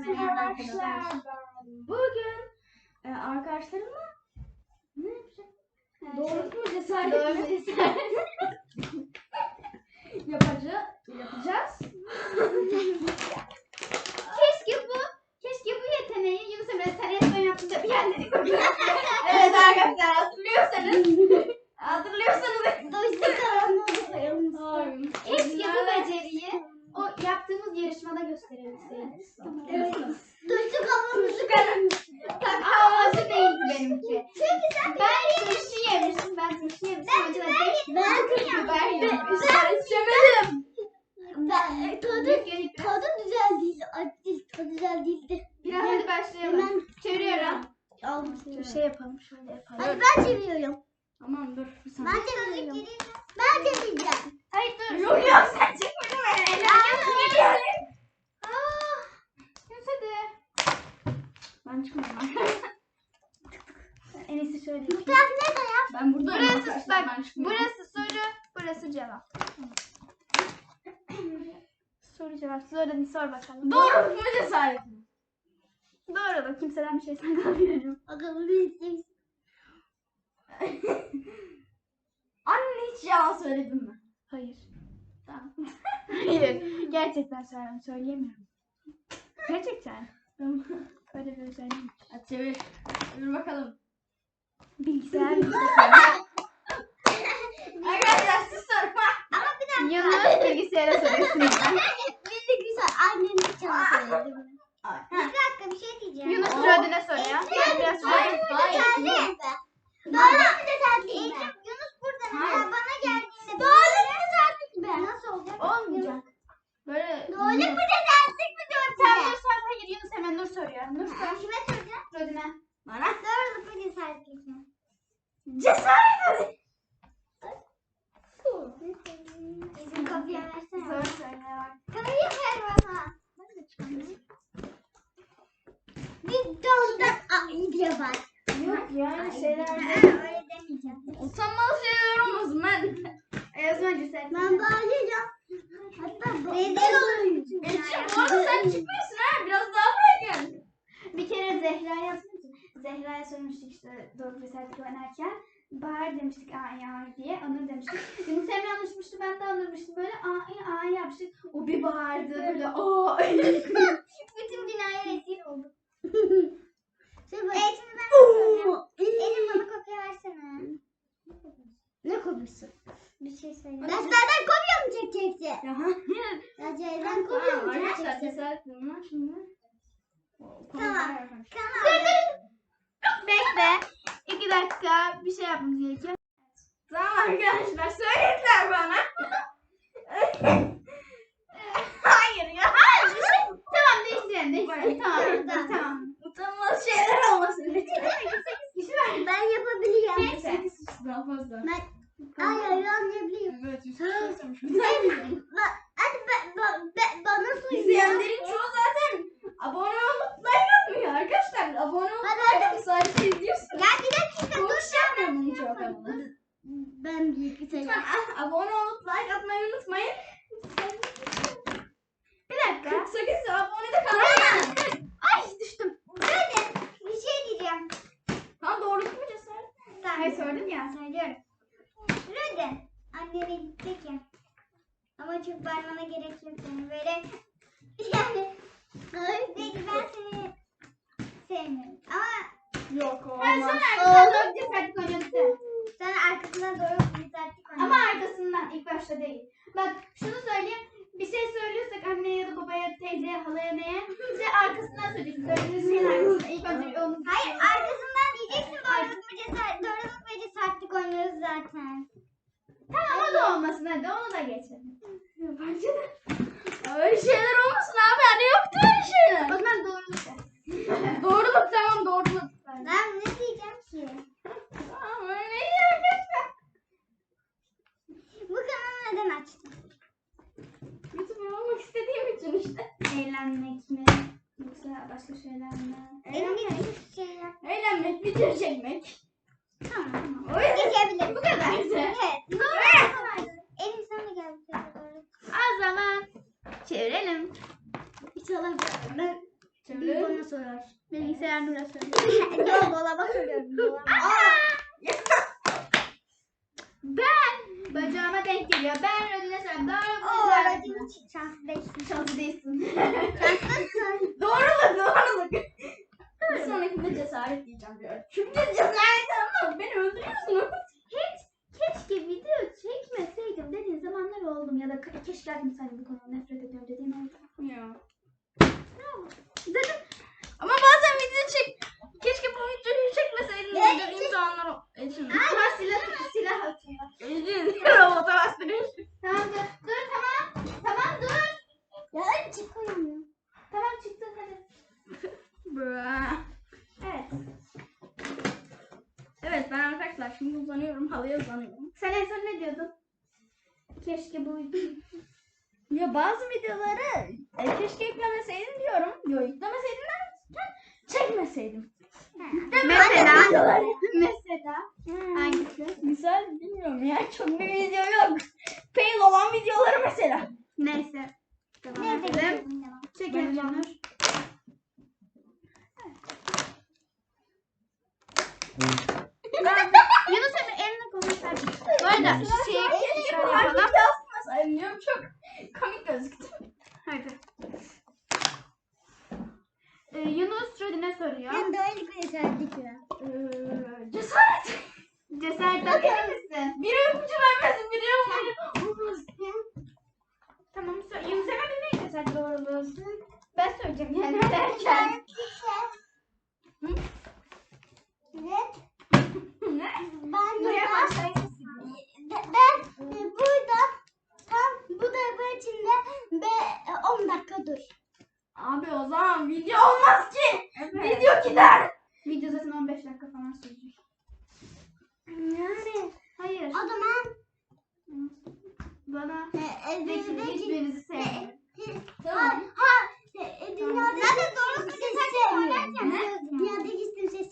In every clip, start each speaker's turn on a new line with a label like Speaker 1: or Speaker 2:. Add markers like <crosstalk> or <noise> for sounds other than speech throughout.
Speaker 1: merhaba arkadaşlar. Bugün e, arkadaşlarımla ne yapacağız? Doğrultma cesaret
Speaker 2: Doğru cesaret. <laughs>
Speaker 1: yapacağız. yapacağız.
Speaker 2: Keşke bu, keşke bu yeteneği Yunus Emre resmen yapınca bir yerleri koyuyorsun. evet arkadaşlar hatırlıyorsanız. hatırlıyorsanız. Keşke bu beceriyi o yaptığımız yarışmada gösterebilseydik.
Speaker 3: Duşu kafamızı
Speaker 2: Kakaosu değildi benimki. Çünkü sen ben turşu yemişim. Ben turşu yemişim. Ben ben
Speaker 3: ben
Speaker 2: biber yemişim.
Speaker 1: İstemedim.
Speaker 3: ben tadı
Speaker 2: Tadı
Speaker 3: tadı güzel değil. Acı tadı güzel değildi.
Speaker 2: Biraz hadi başlayalım.
Speaker 3: Hemen
Speaker 2: Çeviriyorum.
Speaker 3: almıştım.
Speaker 1: şey yapalım şöyle yapalım.
Speaker 3: Hadi ben çeviriyorum.
Speaker 1: Tamam dur. Bir
Speaker 3: Ben
Speaker 1: saniye.
Speaker 3: çeviriyorum. Ben çevireceğim.
Speaker 2: Hayır dur.
Speaker 1: Yok yok sen çıkmadın mı?
Speaker 2: Aa, Yunus hadi.
Speaker 1: Ben çıkmadım. en iyisi şöyle
Speaker 3: Bu
Speaker 1: yapayım.
Speaker 3: taraf ne taraf?
Speaker 1: Ben buradayım.
Speaker 2: Burası
Speaker 1: arkadaşlar,
Speaker 2: bak
Speaker 1: ben çıkmıyorum.
Speaker 2: burası soru, burası cevap. soru cevap. Sonra sor bakalım.
Speaker 1: Doğrultma cesareti.
Speaker 2: Doğru. Kimseden bir şey saklamıyorum.
Speaker 3: Bakalım bir şey. <laughs>
Speaker 1: Anne hiç yalan söyledin mi?
Speaker 2: Hayır. Tamam. <laughs> Hayır. Gerçekten söylüyorum. Söyleyemiyorum. Gerçekten. Öyle bir özelliğim.
Speaker 1: Hadi çevir. Çevir bakalım.
Speaker 2: Bilgisayar <laughs>
Speaker 1: Arkadaşlar siz sorun.
Speaker 3: Ama bir dakika.
Speaker 2: Yunus bilgisayara soruyorsun.
Speaker 3: Annem hiç yalan söyledi. Bir dakika bir şey diyeceğim.
Speaker 2: Yunus
Speaker 1: Oo.
Speaker 2: Rödün'e soruyor.
Speaker 3: Evet.
Speaker 2: Biraz
Speaker 1: Hayır, hayır.
Speaker 3: Doğru. Doğru bir de sertlik mi? Yunus burada mesela
Speaker 1: Hayır.
Speaker 3: bana geldiğinde Doğru bir de sertlik mi? Nasıl olacak?
Speaker 2: olmayacak.
Speaker 1: Böyle
Speaker 3: Doğru bir de sertlik mi diyorum
Speaker 2: Sen
Speaker 3: size?
Speaker 2: dur sen hayır Yunus hemen Nur soruyor. Nur
Speaker 3: Ben
Speaker 2: sor.
Speaker 3: kime soracağım?
Speaker 2: Rödün'e.
Speaker 1: bana
Speaker 3: Doğruluk bir de sertlik mi?
Speaker 1: cesaret hadi.
Speaker 3: Bizim kopya versene.
Speaker 2: Zor söyle bak.
Speaker 3: Kopya ver bana. Bir Aa, iyi diye bak.
Speaker 1: Yok yani şeyler.
Speaker 3: Öyle demeyeceğim.
Speaker 1: Utanmalı şeyler olmasın ben.
Speaker 2: Zaman cesaret.
Speaker 3: Ben bağıracağım. Hatta rezil olurum.
Speaker 1: Elçin bu arada sen çıkmıyorsun ha. Biraz daha buraya gel.
Speaker 2: Bir kere Zehra'ya yazmıştık. Zehra'ya sormuştuk işte doğru cesaretlik oynarken. Bahar demiştik ay ay diye. Onur demiştik. Yunus Emre anlaşmıştı. Ben de anlamıştım. Böyle ay ay yapmıştık. O bir bağırdı. Böyle aa. Bütün binaya rezil oldu.
Speaker 3: Şimdi ben soracağım. Elin bana kopya versene.
Speaker 1: Ne kopyası?
Speaker 3: Bir şey söyle. Derslerden kopya mı çekeceksin?
Speaker 1: Ya hayır.
Speaker 3: Ya Ceylan kopya mı
Speaker 1: Arkadaşlar
Speaker 3: çekeceksin?
Speaker 1: cesaret bunlar şimdi.
Speaker 3: Tamam.
Speaker 2: Bekle. İki dakika bir şey yapmamız gerekiyor.
Speaker 1: Tamam arkadaşlar söylediler bana. <laughs> hayır ya. Hayır. bir şey-
Speaker 2: Tamam değiştirelim değiştirelim. Tamam
Speaker 3: Tamam.
Speaker 2: tamam.
Speaker 1: Utanmalı şeyler olmasın lütfen.
Speaker 2: Kişi ver.
Speaker 3: Ben yapabiliyorum.
Speaker 2: Neyse.
Speaker 1: Daha fazla.
Speaker 3: Ben ay ay anlayabiliyorum.
Speaker 1: Evet, yüz kişi
Speaker 3: Ba- Hadi ben, ba- ben, bana söyle.
Speaker 1: İzleyenlerin çoğu zaten abone olup like atmıyor arkadaşlar. Abone olup
Speaker 3: Hadi,
Speaker 1: like atıp sadece izliyorsun.
Speaker 3: Ya bir dakika
Speaker 1: Çok
Speaker 3: dur.
Speaker 1: şey yapmıyor bunu çok ama.
Speaker 3: Ben büyük bir şey
Speaker 1: Lütfen ah, abone olup like atmayı unutmayın.
Speaker 2: Bir dakika.
Speaker 1: 48 abone de kalmayın.
Speaker 3: Ay düştüm. Böyle bir şey diyeceğim.
Speaker 1: Tamam doğru mu cesaret?
Speaker 2: Hayır sordum ya söylüyorum.
Speaker 3: Röden. Anneme gitti ki. Ama çok bağırmana gerek yok seni böyle. Yani. Peki ben seni sevmiyorum. Ama
Speaker 1: Yok
Speaker 2: Ben
Speaker 1: olmaz.
Speaker 2: sana arkasından doğru cesaretlik oynadı.
Speaker 3: sen arkasına doğru bir sertlik
Speaker 2: Ama arkasından ilk başta değil. Bak şunu söyleyeyim. Bir şey söylüyorsak anneye ya da babaya, teyzeye, halaya neye işte arkasından söyleyeceksin. Söylediğiniz şeyin arkasından. İlk önce bir onu başka şeyler mi?
Speaker 3: Eğlenmek.
Speaker 1: Eğlenmek, bitir çekmek.
Speaker 3: Tamam. tamam.
Speaker 1: O yüzden
Speaker 3: geçebilir.
Speaker 1: Bu kadar. Güzel.
Speaker 3: Evet. Bu kadar. Elim sana geldi.
Speaker 2: O zaman çevirelim.
Speaker 3: İnşallah ben
Speaker 1: Çevirelim.
Speaker 3: bana sorar.
Speaker 2: Bilgisayar Nur'a
Speaker 3: sorar. <laughs> Dolaba soruyorum. <laughs> Dolaba.
Speaker 2: Bacağıma denk geliyor. Ben önüne sen daha
Speaker 3: Oo,
Speaker 2: güzel.
Speaker 3: aracın için şanslıysın.
Speaker 2: Şanslı <laughs> değilsin.
Speaker 3: Şanslısın.
Speaker 1: doğruluk doğruluk. Bir sonrakinde cesaret diyeceğim diyor. Çünkü cesaret almam. Beni öldürüyorsunuz.
Speaker 2: Hiç keşke video çekmeseydim dediğin zamanlar oldum ya da keşke artık bu konuda nefret ediyorum dediğim oldu.
Speaker 1: Ya.
Speaker 3: Ya
Speaker 1: bazı videoları e, keşke eklemeseydim diyorum. Yo eklemeseydim derken çekmeseydim.
Speaker 2: Mesela mesela hmm. hangisi?
Speaker 1: Misal bilmiyorum ya çok bir video yok. Fail olan videoları mesela.
Speaker 2: Neyse. Devam
Speaker 3: Nerede
Speaker 2: edelim. Çekelim Buyurun. Yunus Emre eline kolunu. Bu arada şey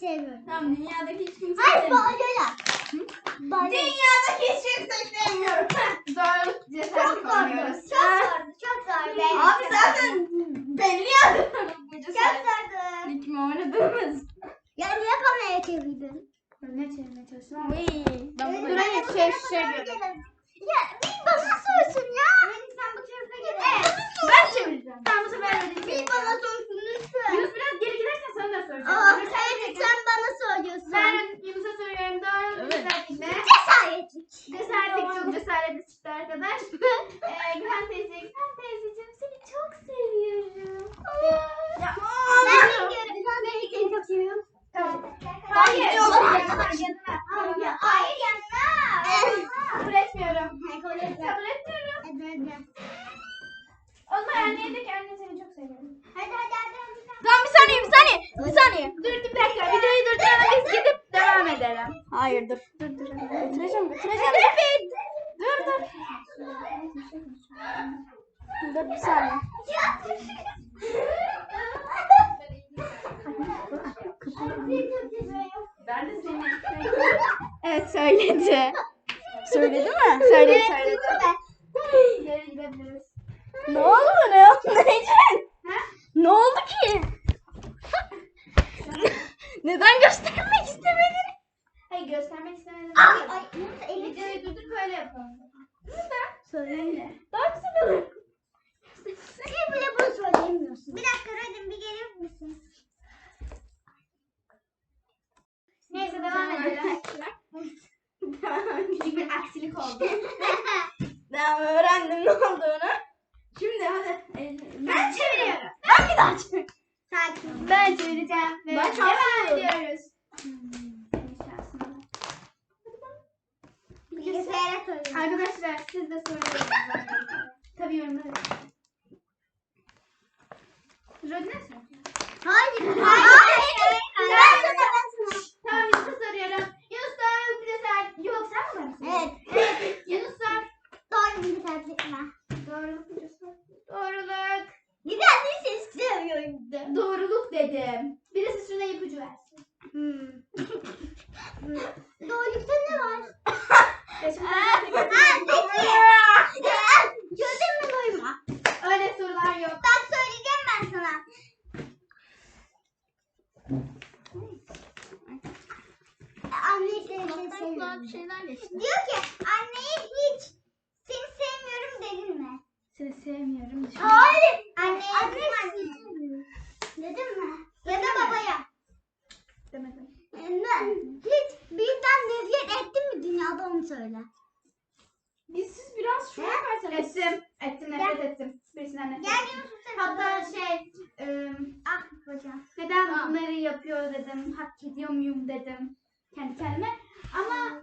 Speaker 2: sevmiyorum.
Speaker 1: Tamam dünyadaki hiç kimse
Speaker 3: Hayır
Speaker 1: bana
Speaker 3: göre. Bana.
Speaker 1: Dünyadaki hiç kimse sevmiyorum.
Speaker 3: Zor
Speaker 2: cesaret Çok
Speaker 3: zordu.
Speaker 2: konuyoruz.
Speaker 3: Çok zordu. Çok zordu.
Speaker 1: Abi zaten belli ya. Bu
Speaker 3: Çok
Speaker 1: cesaret.
Speaker 3: zordu.
Speaker 1: Dikme oynadığımız.
Speaker 3: Ya niye bana yetebildin?
Speaker 2: Ne çevirmeye çalıştın ama.
Speaker 1: Ben
Speaker 3: ee,
Speaker 1: bunu
Speaker 3: Durun,
Speaker 2: şey şey diyorum. girebiliriz.
Speaker 1: Ne oldu ne oldu <laughs> Necen? Ne oldu ki? Neden göstermek istemedin?
Speaker 2: Hayır göstermek istemedim.
Speaker 3: Ah, ay, nasıl elini
Speaker 2: Videoyu durdur böyle yapalım. Burada.
Speaker 1: Söyle. Daha güzel olur.
Speaker 3: Bile bunu söyleyemiyorsun. Bir dakika Radim bir gelir misin?
Speaker 2: Neyse devam edelim. Küçük bir aksilik oldu. <laughs> Devam
Speaker 3: edelim. Nó.
Speaker 1: Şeyler geçti.
Speaker 3: Diyor ki anneye hiç seni sevmiyorum dedin mi?
Speaker 2: Seni sevmiyorum.
Speaker 3: Hayır. Anneye anne. Dedin mi? Ya da babaya.
Speaker 2: Demedim.
Speaker 3: Ne? Hiç büyükten nefret ettin mi dünyada onu söyle.
Speaker 1: Biz siz biraz şu yaparsanız.
Speaker 2: Ettim. Ettim nefret ettim. Birisinden nefret
Speaker 3: Gel
Speaker 2: ettim.
Speaker 3: Yunus sen.
Speaker 2: Hatta şey ıı,
Speaker 3: Ah hocam.
Speaker 2: neden
Speaker 1: Tamam.
Speaker 2: bunları yapıyor dedim. Hak ediyor muyum dedim. Kendi kendime. Ama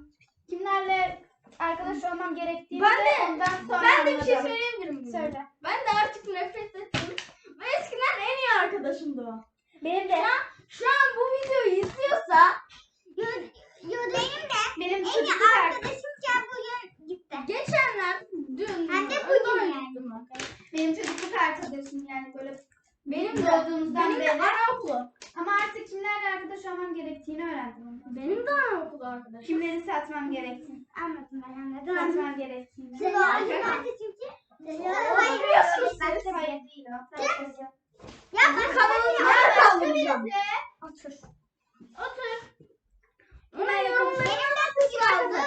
Speaker 2: kimlerle arkadaş olmam gerektiğini
Speaker 1: Ben de-
Speaker 2: ondan sonra
Speaker 1: Ben de bir şey
Speaker 2: anladım.
Speaker 1: söyleyebilir miyim?
Speaker 2: Söyle.
Speaker 1: Ben de artık nefret ettim. Ve eskiden en iyi arkadaşımdı o.
Speaker 2: Benim
Speaker 1: an, şu an bu videoyu izliyorsa
Speaker 3: Yo, yo benim de
Speaker 2: Benim
Speaker 3: en iyi
Speaker 2: çocukluk arkadaşım.
Speaker 3: arkadaşımken bugün gitti.
Speaker 1: geçenler dün
Speaker 3: Hem de bugün
Speaker 1: öyle
Speaker 3: yani.
Speaker 1: gittim bak.
Speaker 2: Benim çocukluk arkadaşım yani böyle
Speaker 1: Benim de
Speaker 2: doğduğumuzdan
Speaker 1: benim de
Speaker 2: beri.
Speaker 1: anaokulu.
Speaker 2: Ama artık kimlerle arkadaş olmam gerektiğini öğrendim. ondan.
Speaker 1: Benim de anaokulu arkadaşım.
Speaker 2: Kimleri satmam gerektiğini.
Speaker 3: Anladım ben anladım.
Speaker 2: Satmam gerektiğini.
Speaker 3: Sen nerede çünkü?
Speaker 1: Hayır, biliyorsunuz
Speaker 2: Ben
Speaker 1: siz.
Speaker 2: hayır değil o.
Speaker 3: Ya ben
Speaker 1: nerede
Speaker 3: başka
Speaker 1: kaldıracağım?
Speaker 3: Otur.
Speaker 2: Otur.
Speaker 1: Ona yorumları
Speaker 3: Benim de kız vardı.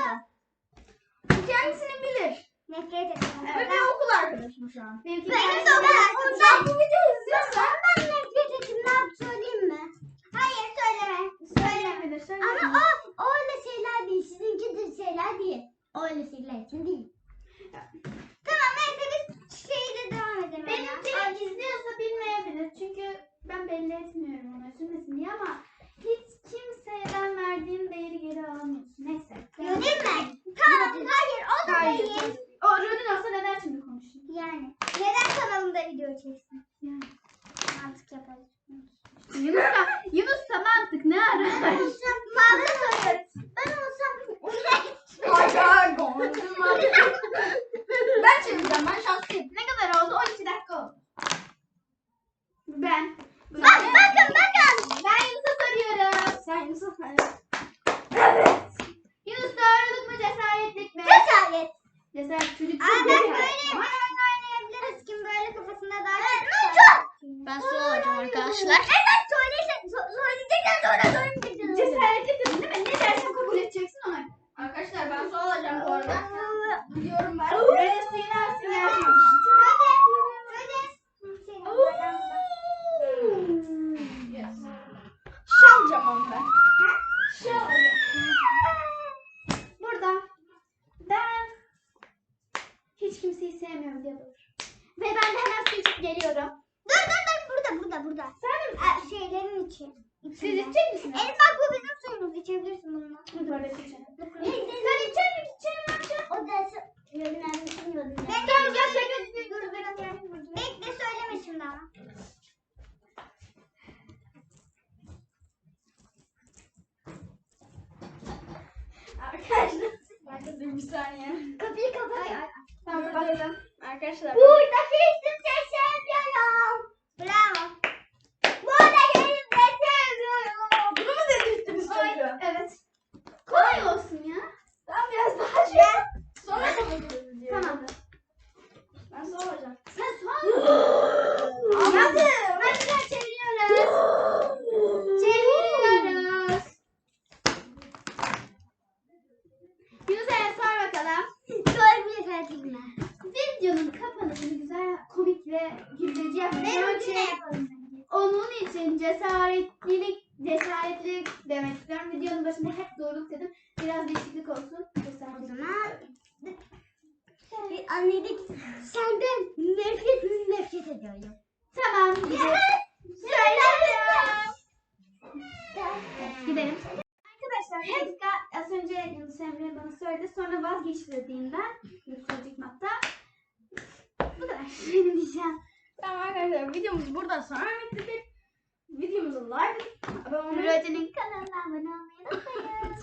Speaker 1: kendisini bilir.
Speaker 3: Nefret ettim.
Speaker 1: Ve bir okul arkadaşım şu an.
Speaker 3: Benim de o
Speaker 2: kendisi-
Speaker 3: kadar.
Speaker 1: Sen bu videoyu izliyorsan
Speaker 3: Ben nefret ettim. Ne yap söyleyeyim mi? Hayır söyleme.
Speaker 2: Söyleyebilir, söyleyebilir.
Speaker 3: Ama o, o öyle şeyler değil. Sizinki de şeyler değil. O öyle şeyler için değil. Tamam neyse biz şeyle devam edelim.
Speaker 2: Benim
Speaker 3: ya.
Speaker 2: direkt izliyorsa bilmeyebilir. Çünkü ben belli etmiyorum onu üzülmesin diye ama hiç kimseden verdiğin değeri geri alamıyorsun. Neyse.
Speaker 3: Öyle mi? Tamam hayır o da
Speaker 2: Hayır.
Speaker 3: değil.
Speaker 2: O Rodin olsa neden şimdi konuşayım?
Speaker 3: Yani neden kanalımda video çeksin?
Speaker 2: Yani.
Speaker 3: Mantık yaparız.
Speaker 2: Yunus'a, Yunus'a mantık ne ara?
Speaker 3: Ben olsam mavi soruyorum. Ben olsam
Speaker 1: Hayır, gönlüm var. Ben çevireceğim, ben şanslıyım.
Speaker 2: ne kadar oldu? 12 dakika oldu. Ben.
Speaker 3: Bak bakın bakın.
Speaker 2: Ben Yunus'a soruyorum.
Speaker 1: Sen Yusuf
Speaker 2: Yunus doğruluk mu cesaretlik mi?
Speaker 3: Cesaret.
Speaker 2: Cesaret çocuk
Speaker 3: Aa
Speaker 2: çok cesaret.
Speaker 3: böyle oyun oynayabiliriz. Kim böyle kafasında daha çok
Speaker 1: Ben soru alacağım arkadaşlar.
Speaker 3: Evet söyleyecek, so- söyleyecekten sonra söylemeyeceksin.
Speaker 2: Cesaretlik dedin değil mi? Ne dersen kabul edeceksin ona.
Speaker 1: Arkadaşlar ben soru alacağım bu arada. Diyorum ben.
Speaker 2: Böyle gelsin.
Speaker 1: Yes. Şalacağım onu ben.
Speaker 2: Burada ben hiç kimseyi bağır. Ve ben de hemen su içip geliyorum.
Speaker 3: Dur dur dur burada burada burada.
Speaker 2: Sen de
Speaker 3: Aa, şeylerin içi.
Speaker 2: Siz içecek misiniz?
Speaker 3: Elif bak bu bizim suyumuz içebilirsin bununla.
Speaker 2: Hadi orada içelim.
Speaker 3: Sen içer mi içerim amca? O yönlendirdim bilmiyordum. Ben
Speaker 2: Tamam gel şaka dur dur
Speaker 3: Bekle söyleme şimdi ama.
Speaker 1: Arkadaşlar. Arkadaşlar bir saniye.
Speaker 3: Kapıyı kapat.
Speaker 2: Tamam kapattım.
Speaker 1: Arkadaşlar.
Speaker 3: Burada annedik senden nefret nefret ediyorum.
Speaker 2: Tamam. Gidelim. Söylemiyorum. Gidelim. Arkadaşlar dakika az önce Yunus Emre bana söyledi. Sonra vazgeçtirdiğinden Yunus Çocuk Mat'ta. Bu kadar. <laughs> Benim diyeceğim.
Speaker 1: Tamam arkadaşlar videomuz buradan sonra bittik. Videomuzu like, abone olmayı
Speaker 3: kanalına abone olmayı unutmayın.